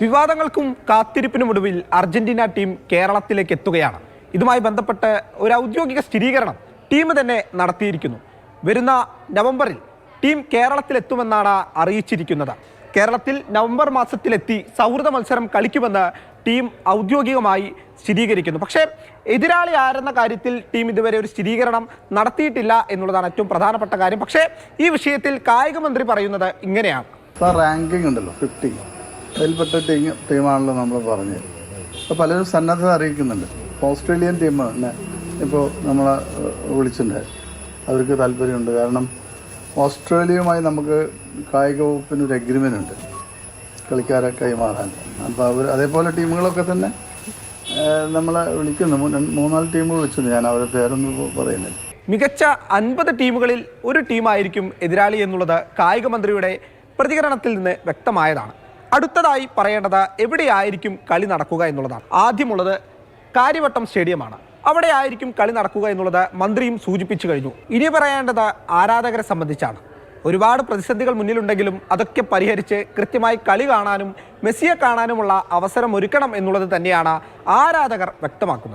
വിവാദങ്ങൾക്കും കാത്തിരിപ്പിനും കാത്തിരിപ്പിനുമൊടുവിൽ Argentina team കേരളത്തിലേക്ക് എത്തുകയാണ്. ഇതുമായി ബന്ധപ്പെട്ട് ഒരു ഔദ്യോഗിക സ്ഥിരീകരണം ടീം തന്നെ നടത്തിയിരിക്കുന്നു. വരുന്ന നവംബറിൽ ടീം കേരളത്തിലെത്തുമെന്നാണ് അറിയിച്ചിരിക്കുന്നത്. കേരളത്തിൽ നവംബർ മാസത്തിലെത്തി സൗഹൃദ മത്സരം കളിക്കുമെന്ന് ടീം ഔദ്യോഗികമായി സ്ഥിരീകരിക്കുന്നു. പക്ഷേ എതിരാളി ആരെന്ന കാര്യത്തിൽ ടീം ഇതുവരെ ഒരു സ്ഥിരീകരണം നടത്തിയിട്ടില്ല എന്നുള്ളതാണ് ഏറ്റവും പ്രധാനപ്പെട്ട കാര്യം. പക്ഷേ ഈ വിഷയത്തിൽ കായിക മന്ത്രി പറയുന്നത് ഇങ്ങനെയാണ്. റാങ്കിങ് ഉണ്ടല്ലോ ഫിഫ്റ്റി അതിൽപ്പെട്ട ടീം ടീമാണല്ലോ നമ്മൾ പറഞ്ഞത്. അപ്പോൾ പലരും സന്നദ്ധത അറിയിക്കുന്നുണ്ട്. ഓസ്ട്രേലിയൻ ടീം തന്നെ ഇപ്പോൾ നമ്മളെ വിളിച്ചിട്ടുണ്ട്. അവർക്ക് താല്പര്യമുണ്ട്. കാരണം ഓസ്ട്രേലിയയുമായി നമുക്ക് കായിക വകുപ്പിന് ഒരു അഗ്രിമെന്റ് ഉണ്ട്. കളിക്കാരെ കൈമാറാൻ. അപ്പോൾ അവർ അതേപോലെ ടീമുകളൊക്കെ തന്നെ നമ്മളെ വിളിക്കുന്നു. മൂന്ന് മൂന്നാൽ ടീമുകൾ വിളിച്ചിട്ടുണ്ട് ഞാൻ അവരുടെ പേരൊന്നും പറയുന്നില്ല. മികച്ച അൻപത് ടീമുകളിൽ ഒരു ടീമായിരിക്കും എതിരാളി എന്നുള്ളത് കായിക മന്ത്രിയുടെ പ്രതികരണത്തിൽ നിന്ന് വ്യക്തമായതാണ്. അടുത്തതായി പറയേണ്ടത് എവിടെയായിരിക്കും കളി നടക്കുക എന്നുള്ളതാണ്. ആദ്യമുള്ളത് കാര്യവട്ടം സ്റ്റേഡിയമാണ്. അവിടെ ആയിരിക്കും കളി നടക്കുക എന്നുള്ളത് മന്ത്രിയും സൂചിപ്പിച്ചു കഴിഞ്ഞു. ഇനി പറയേണ്ടത് ആരാധകരെ സംബന്ധിച്ചാണ്. ഒരുപാട് പ്രതിസന്ധികൾ മുന്നിലുണ്ടെങ്കിലും അതൊക്കെ പരിഹരിച്ച് കൃത്യമായി കളി കാണാനും മെസ്സിയെ കാണാനുമുള്ള അവസരം ഒരുക്കണം എന്നുള്ളത് തന്നെയാണ് ആരാധകർ വ്യക്തമാക്കുന്നത്.